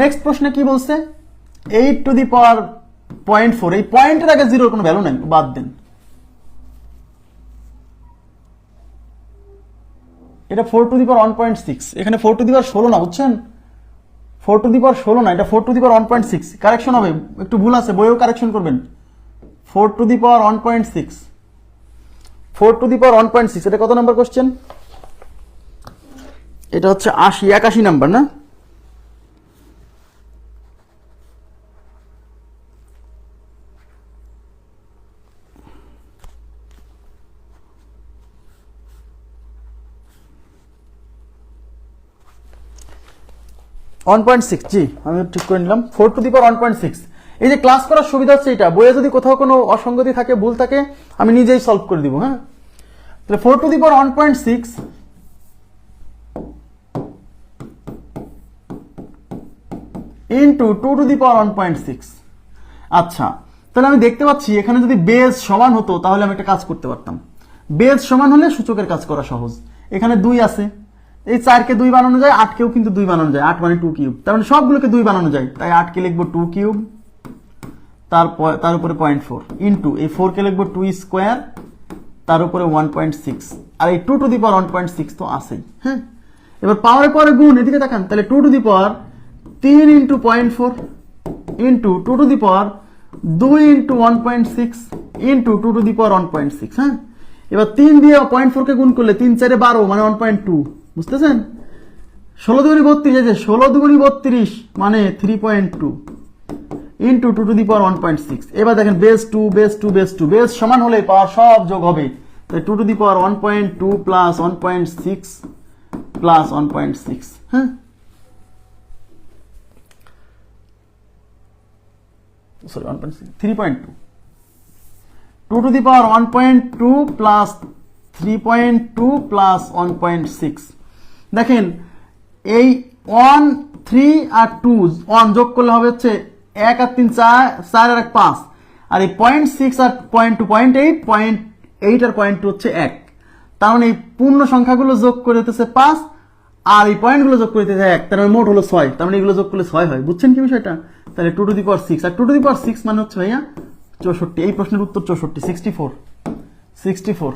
Next প্রশ্নে কি বলছে? Eight to the power point four এই পয়েন্টের আগে জিরোর কোনো ভ্যালু নাই, বাদ দেন। এটা four to the power one point six এখানে ফোর টু দি পাওয়ার ষোলো না, বুঝছেন? ফোর টু দি পাওয়ার ষোলো না, এটা four to the power one point six correction হবে, একটু ভুল আছে বইও কারেকশন করবেন। Four to the power one point six four to the power one point six এটা কত নাম্বার কোশ্চেন এটা হচ্ছে আশি, একাশি নাম্বার না? ওয়ান পয়েন্ট সিক্স জি, আমি ঠিক করে নিলাম। Four to the power one point six এই যে ক্লাস করার সুবিধা হচ্ছে এটা বইয়ে যদি কোথাও কোনো অসঙ্গতি থাকে, ভুল থাকে, আমি নিজেই সলভ করে দিব হ্যাঁ? তাহলে four to the power one point six into two to the power one point six আচ্ছা তাহলে আমি দেখতে পাচ্ছি এখানে যদি বেজ সমান হতো, তাহলে আমি একটা কাজ করতে পারতাম। বেজ সমান হলে সূচকের কাজ করা সহজ। এখানে দুই আছে। এই চারকে দুই বানানো যায়, আটকেও কিন্তু দুই বানানো যায়। আট মানে টু কিউব তার মানে সবগুলোকে দুই বানানো যায়। তাই আটকে লিখব টু কিউব তার তার উপরে পয়েন্ট ফোর ইন্টু এই ফোরকে লিখব টু স্কোয়ার তার উপরে ওয়ান পয়েন্ট সিক্স আর এই two to the power one point six তো আছেই হ্যাঁ? এবার পাওয়ারের পরে গুণ, এদিকে দেখান তাহলে টু টু দি পাওয়ার তিন into point four into two to the power দুই into one point six into two to the power one point six হ্যাঁ? এবার তিন দিয়ে পয়েন্ট ফোরকে গুণ করলে তিন চারে বারো মানে ওয়ান পয়েন্ট টু বুঝতেছেন? ষোলো দুগুনি বত্রিশ আছে, ষোলো দুগুনি বত্রিশ মানে three point two into two to the power one point six এবার দেখেন base two base two base two base সমান হলে পাওয়ার সব যোগ হবে। তাই two to the power one point two plus one point six plus one point six হ্যাঁ? Sorry one point six three point two two to the power one point two plus three point two plus one point six দেখেন, এই one three আর two one যোগ করলে হবে হচ্ছে এক আর তিন, চার চার আর এক, পাঁচ। আর এই পয়েন্ট সিক্স আর point two point eight point eight আর পয়েন্ট টু হচ্ছে এক। তার মানে এই পূর্ণ সংখ্যাগুলো যোগ করে দিতেছে পাঁচ, আর এই পয়েন্টগুলো যোগ করে দিতেছে এক। তার মানে মোট হলো ছয়। তার মানে এগুলো যোগ করলে ছয় হয়। বুঝছেন কি বিষয়টা? তাহলে two to the power six R two to the power six মানে হচ্ছে ভাইয়া চৌষট্টি। এই প্রশ্নের উত্তর চৌষট্টি সিক্সটি ফোর সিক্সটি ফোর